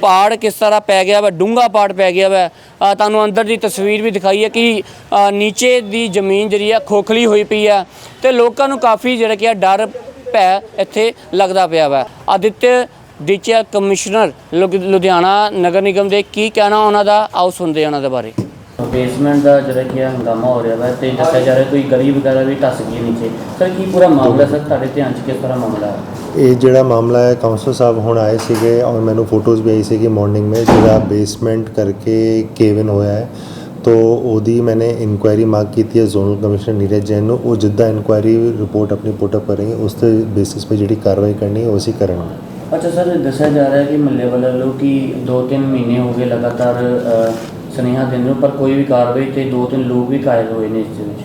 ਪਾੜ ਕਿਸ ਤਰ੍ਹਾਂ ਪੈ ਗਿਆ ਵਾ ਡੂੰਗਾ ਪਾੜ ਪੈ ਗਿਆ ਵਾ। ਤੁਹਾਨੂੰ ਅੰਦਰ ਦੀ ਤਸਵੀਰ ਵੀ ਦਿਖਾਈ ਹੈ ਕਿ ਨੀਚੇ ਦੀ ਜ਼ਮੀਨ ਜਿਹੜੀ ਆ, ਖੋਖਲੀ ਹੋਈ ਪਈ ਆ ਤੇ ਲੋਕਾਂ ਨੂੰ ਕਾਫੀ ਜਿਹੜਾ ਕਿ ਆ, ਡਰ ਭੈ ਇੱਥੇ ਲੱਗਦਾ ਪਿਆ ਵਾ। ਆਦਿਤਿਆ ਡੀਚਾ ਕਮਿਸ਼ਨਰ ਲੁਕ- ਲੁਧਿਆਣਾ ਨਗਰ ਨਿਗਮ ਦੇ ਕੀ ਕਹਿਣਾ ਉਹਨਾਂ ਦਾ? ਆਓ ਸੁਣਦੇ ਉਹਨਾਂ ਦੇ ਬਾਰੇ। ਬੇਸਮੈਂਟ ਦਾ ਜਿਹੜਾ ਕੀ ਹੰਗਾਮਾ ਹੋ ਰਿਹਾ ਵਾ ਤੇ ਦੱਸਿਆ ਜਾ ਰਿਹਾ ਕੋਈ ਗਲੀ ਵਗੈਰਾ ਵੀ ਟੱਸ ਗਈ ਨੀਚੇ। ਸਰ ਕੀ ਪੂਰਾ ਮਾਮਲਾ ਸਰ ਤੁਹਾਡੇ ਧਿਆਨ 'ਚ ਕਿਸ ਤਰ੍ਹਾਂ ਮਾਮਲਾ ਹੈ? ਇਹ ਜਿਹੜਾ ਮਾਮਲਾ ਹੈ ਕਾਉਂਸਲ ਸਾਹਿਬ ਹੁਣ ਆਏ ਸੀਗੇ ਔਰ ਮੈਨੂੰ ਫੋਟੋਜ਼ ਵੀ ਆਈ ਸੀਗੀ ਮਾਰਨਿੰਗ में ਜਿਹੜਾ ਬੇਸਮੈਂਟ ਕਰਕੇ ਕੇਵਨ ਹੋਇਆ ਹੈ। ਤੋ ਉਹਦੀ ਮੈंने ਇਨਕੁਆਇਰੀ ਮਾਰਕ ਕੀਤੀ ਹੈ ਜ਼ੋਨਲ ਕਮਿਸ਼ਨਰ ਨੀਰਜ ਜੈਨ ਨੂੰ। ਉਹ ਜਿੱਦਾਂ ਇਨਕੁਆਇਰੀ ਰਿਪੋਰਟ ਆਪਣੀ ਪੁੱਟ ਅਪ ਕਰਨਗੇ ਉਸ ਤੇ ਬੇਸਿਸ 'ਤੇ ਜਿਹੜੀ ਕਾਰਵਾਈ ਕਰਨੀ ਹੈ ਉਹ ਅਸੀਂ ਕਰਾਂਗੇ ਅੱਛਾ ਸਰ ਦੱਸਿਆ ਜਾ ਰਿਹਾ ਹੈ ਕਿ ਮੱਲੇ ਵਾਲੇ ਲੋਕ ਕਿ 2-3 ਮਹੀਨੇ ਹੋ ਗਏ ਲਗਾਤਾਰ ਸੁਨੇਹਾ ਦਿੰਦੇ ਹੋ ਪਰ ਕੋਈ ਵੀ ਕਾਰਵਾਈ ਤੇ 2-3 ਲੋਕ ਵੀ ਕਾਇਲ ਹੋਏ ਨੇ ਇਸ ਦੇ ਵਿੱਚ।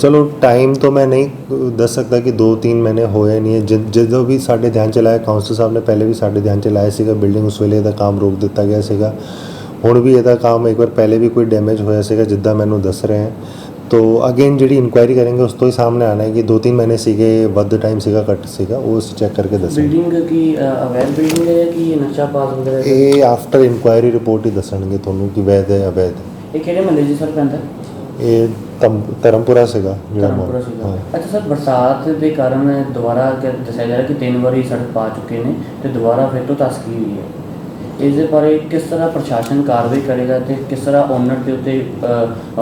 ਚਲੋ ਟਾਈਮ ਤੋਂ ਮੈਂ ਨਹੀਂ ਦੱਸ ਸਕਦਾ ਕਿ 2-3 ਮਹੀਨੇ ਹੋਏ ਨਹੀਂ ਹੈ। ਜਦ- ਜਦੋਂ ਵੀ ਸਾਡੇ ਧਿਆਨ ਚ ਲਾਇਆ ਕਾਉਂਸਲ ਸਾਹਿਬ ਨੇ ਪਹਿਲੇ ਵੀ ਸਾਡੇ ਧਿਆਨ ਚ ਲਾਇਆ ਸੀਗਾ ਬਿਲਡਿੰਗ ਉਸ ਵੇਲੇ ਦਾ ਕੰਮ ਰੋਕ ਦਿੱਤਾ ਗਿਆ ਸੀਗਾ। ਹੁਣ ਵੀ ਇਹਦਾ ਕੰਮ ਇੱਕ ਵਾਰ ਪਹਿਲੇ ਵੀ ਕੋਈ ਡੈਮੇਜ ਹੋਇਆ ਸੀਗਾ, ਜਿੱਦਾਂ ਮੈਨੂੰ ਦੱਸ ਰਹੇ ਹੈ। ਤੋ ਅਗੇਨ ਜਿਹੜੀ ਇਨਕੁਆਇਰੀ ਕਰਾਂਗੇ ਉਸ ਤੋਂ ਹੀ ਸਾਹਮਣੇ ਆਣਾ ਹੈ ਕਿ 2-3 ਮਹੀਨੇ ਸੀਗੇ ਵੱਧ ਟਾਈਮ ਸੀਗਾ ਘੱਟ ਸੀਗਾ ਉਹ ਅਸੀਂ ਚੈੱਕ ਕਰਕੇ ਦੱਸਾਂਗੇ ਬਿਲਡਿੰਗ ਕੀ ਅਵੈਧ ਬਿਲਡਿੰਗ ਹੈ ਜਾਂ ਕੀ ਨਸ਼ਾ ਪਾਸ ਵਗੈਰਾ ਹੈ? ਇਹ ਆਫਟਰ ਇਨਕੁਆਇਰੀ ਰਿਪੋਰਟ ਹੀ ਦੱਸਣਗੇ ਤੁਹਾਨੂੰ ਕਿ ਵੈਧ ਹੈ ਅਵੈਧ ਹੈ। ਇਹ ਕਿਹੜੇ ਮੱਲੇ 'ਚ ਸਰ ਪੈਂਦਾ ਇਹ ਧਰਮ- ਧਰਮਪੁਰਾ ਸੀਗਾ ਜਿਹੜਾ ਧਰਮਪੁਰਾ। ਸੀਗਾ ਅੱਛਾ ਸਰ ਬਰਸਾਤ ਦੇ ਕਾਰਨ ਦੁਬਾਰਾ ਦੱਸਿਆ ਜਾ ਰਿਹਾ ਕਿ ਤਿੰਨ ਵਾਰੀ ਸੜਕ ਪਾ ਚੁੱਕੇ ਨੇ ਤੇ ਦੁਬਾਰਾ ਫਿਰ ਤੋਂ ਧਸਕੀ ਹੋਈ ਹੈ ਇਸ ਦੇ ਬਾਰੇ ਕਿਸ ਤਰ੍ਹਾਂ ਪ੍ਰਸ਼ਾਸਨ ਕਾਰਵਾਈ ਕਰੇਗਾ ਤੇ ਕਿਸ ਤਰ੍ਹਾਂ ਓਨਰ ਦੇ ਉੱਤੇ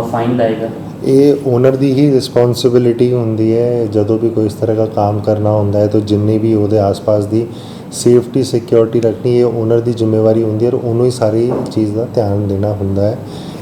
ਫਾਈਨ ਲਾਏਗਾ ਇਹ ਓਨਰ ਦੀ ਹੀ ਰਿਸਪੌਂਸਿਬਿਲਿਟੀ ਹੁੰਦੀ ਹੈ, ਜਦੋਂ ਵੀ ਕੋਈ ਇਸ ਤਰ੍ਹਾਂ ਦਾ ਕੰਮ ਕਰਨਾ ਹੁੰਦਾ ਹੈ, ਤਾਂ ਜਿੰਨੀ ਵੀ ਉਹਦੇ ਆਸ-ਪਾਸ ਦੀ ਸੇਫਟੀ ਸਿਕਿਉਰਿਟੀ ਰੱਖਣੀ, ਇਹ ਓਨਰ ਦੀ ਜ਼ਿੰਮੇਵਾਰੀ ਹੁੰਦੀ ਹੈ ਔਰ ਉਹਨੂੰ ਹੀ ਸਾਰੀ ਚੀਜ਼ ਦਾ ਧਿਆਨ ਦੇਣਾ ਹੁੰਦਾ ਹੈ।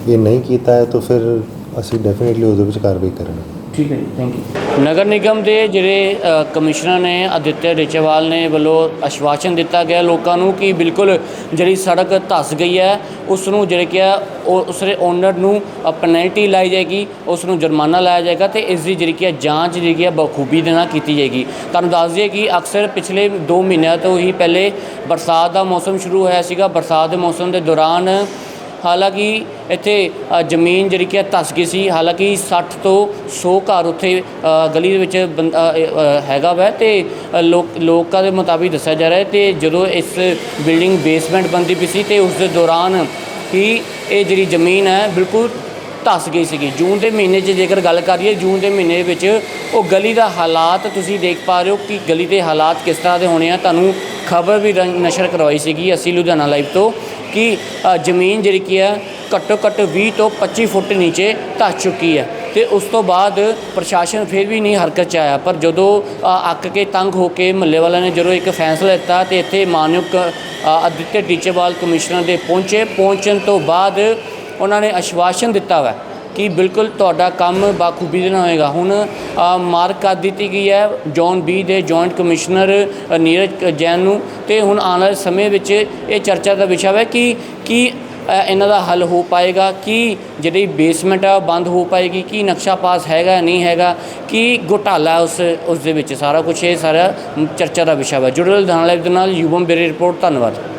ਇਹ ਨਹੀਂ ਕੀਤਾ ਹੈ ਤਾਂ ਫਿਰ ਅਸੀਂ ਡੈਫੀਨਿਟਲੀ ਉਹਦੇ ਵਿੱਚ ਕਾਰਵਾਈ ਕਰਾਂਗੇ। ਠੀਕ ਹੈ ਜੀ ਥੈਂਕ ਯੂ ਨਗਰ ਨਿਗਮ ਦੇ ਜਿਹੜੇ ਕਮਿਸ਼ਨਰ ਨੇ ਆਦਿਤਿਆ ਰੇਚੇਵਾਲ ਨੇ ਵੱਲੋਂ ਆਸ਼ਵਾਸਨ ਦਿੱਤਾ ਗਿਆ ਲੋਕਾਂ ਨੂੰ ਕਿ ਬਿਲਕੁਲ ਜਿਹੜੀ ਸੜਕ ਧੱਸ ਗਈ ਹੈ, ਉਸ ਨੂੰ ਜਿਹੜੇ ਕਿ ਆ, ਉਹ, ਉਸ ਓਨਰ ਨੂੰ ਪੈਨਲਟੀ ਲਾਈ ਜਾਏਗੀ, ਉਸ ਨੂੰ ਜੁਰਮਾਨਾ ਲਾਇਆ ਜਾਏਗਾ ਤੇ ਇਸ ਦੀ ਜਿਹੜੀ ਕਿ ਜਾਂਚ ਜਿਹੜੀ ਕਿ ਆ ਬਖੂਬੀ ਦੇ ਨਾਲ ਕੀਤੀ ਜਾਏਗੀ। ਤੁਹਾਨੂੰ ਦੱਸ ਦਈਏ ਕਿ ਅਕਸਰ ਪਿਛਲੇ 2 ਮਹੀਨਿਆਂ ਤੋਂ ਹੀ ਪਹਿਲੇ ਬਰਸਾਤ ਦਾ ਮੌਸਮ ਸ਼ੁਰੂ ਹੋਇਆ ਸੀਗਾ। ਬਰਸਾਤ ਦੇ ਮੌਸਮ ਦੇ ਦੌਰਾਨ ਹਾਲਾਂਕਿ ਇੱਥੇ ਜ਼ਮੀਨ ਜਿਹੜੀ ਕਿ ਧੱਸ ਗਈ ਸੀ, ਹਾਲਾਂਕਿ 60 ਤੋਂ 100 ਘਰ ਉੱਥੇ ਗਲੀ ਦੇ ਵਿੱਚ ਬੰ- ਹੈਗਾ ਵੈ ਤੇ ਲੋਕਾਂ ਦੇ ਮੁਤਾਬਿਕ ਦੱਸਿਆ ਜਾ ਰਿਹਾ ਹੈ ਤੇ ਜਦੋਂ ਇਸ ਬਿਲਡਿੰਗ ਬੇਸਮੈਂਟ ਬੰਦੀ ਪਈ ਸੀ ਤੇ ਉਸ ਦੇ ਦੌਰਾਨ ਹੀ ਇਹ ਜਿਹੜੀ ਜ਼ਮੀਨ ਹੈ ਬਿਲਕੁਲ ਧੱਸ ਗਈ ਸੀਗੀ। ਜੂਨ ਦੇ ਮਹੀਨੇ 'ਚ ਜੇਕਰ ਗੱਲ ਕਰੀਏ, ਜੂਨ ਦੇ ਮਹੀਨੇ ਵਿੱਚ ਉਹ ਗਲੀ ਦਾ ਹਾਲਾਤ ਤੁਸੀਂ ਦੇਖ ਪਾ ਰਹੇ ਹੋ ਕਿ ਗਲੀ ਦੇ ਹਾਲਾਤ ਕਿਸ ਤਰ੍ਹਾਂ ਦੇ ਹੋਣੇ ਆ, ਤੁਹਾਨੂੰ ਖਬਰ ਵੀ ਰਨ- ਨਸ਼ਰ ਕਰਵਾਈ ਸੀਗੀ ਅਸੀਂ ਲੁਧਿਆਣਾ ਲਾਈਵ ਤੋਂ। ਕਿ ਜ਼ਮੀਨ ਜਿਹੜੀ ਕੀ ਹੈ ਘੱਟੋ ਘੱਟ 20 ਤੋਂ 25 ਫੁੱਟ ਨੀਚੇ ਧੱਸ ਚੁੱਕੀ ਹੈ। ਤੇ ਉਸ ਤੋਂ ਬਾਅਦ ਪ੍ਰਸ਼ਾਸਨ ਫਿਰ ਵੀ ਨਹੀਂ ਹਰਕਤ ਚ ਆਇਆ। ਪਰ ਜਦੋਂ ਅੱਕ ਕੇ ਤੰਗ ਹੋ ਕੇ ਮਹੱਲੇ ਵਾਲਿਆਂ ਨੇ ਜਦੋਂ ਇੱਕ ਫੈਸਲਾ ਲਿੱਤਾ ਤੇ ਇੱਥੇ ਮਾਨਯੋਗ ਅ, ਅਦਿੱਤਿਆ ਟੀਚਰਵਾਲ ਕਮਿਸ਼ਨਰ ਦੇ ਪਹੁੰਚੇ। ਪਹੁੰਚਣ ਤੋਂ ਬਾਅਦ ਉਹਨਾਂ ਨੇ ਆਸ਼ਵਾਸਨ ਦਿੱਤਾ ਵਾ ਕਿ ਬਿਲਕੁਲ ਤੁਹਾਡਾ ਕੰਮ ਬਾਖੂਬੀ ਦੇ ਨਾਲ ਹੋਏਗਾ। ਹੁਣ ਮਾਰਕ ਕਰ ਦਿੱਤੀ ਗਈ ਹੈ ਜੌਨ ਬੀ ਦੇ ਜੁਆਇੰਟ ਕਮਿਸ਼ਨਰ ਨੀਰਜ ਜੈਨ ਨੂੰ। ਤੇ ਹੁਣ ਆਉਣ ਵਾਲੇ ਸਮੇਂ ਵਿੱਚ ਇਹ ਚਰਚਾ ਦਾ ਵਿਸ਼ਾ ਹੈ ਕਿ, ਕੀ ਇਹਨਾਂ ਦਾ ਹੱਲ ਹੋ ਪਾਏਗਾ, ਕਿ ਜਿਹੜੀ ਬੇਸਮੈਂਟ ਆ ਉਹ ਬੰਦ ਹੋ ਪਾਏਗੀ, ਕੀ ਨਕਸ਼ਾ ਪਾਸ ਹੈਗਾ ਨਹੀਂ ਹੈਗਾ, ਕੀ ਘੁਟਾਲਾ ਉਸ ਉਸ ਦੇ ਵਿੱਚ। ਸਾਰਾ ਕੁਝ ਇਹ ਸਾਰਾ ਚਰਚਾ ਦਾ ਵਿਸ਼ਾ ਹੈ। ਜੁੜੇ ਦਾਨ ਲਾਈਵ ਦੇ ਨਾਲ ਯੂਵਮ ਬੇਰੀ ਰਿਪੋਰਟ। ਧੰਨਵਾਦ।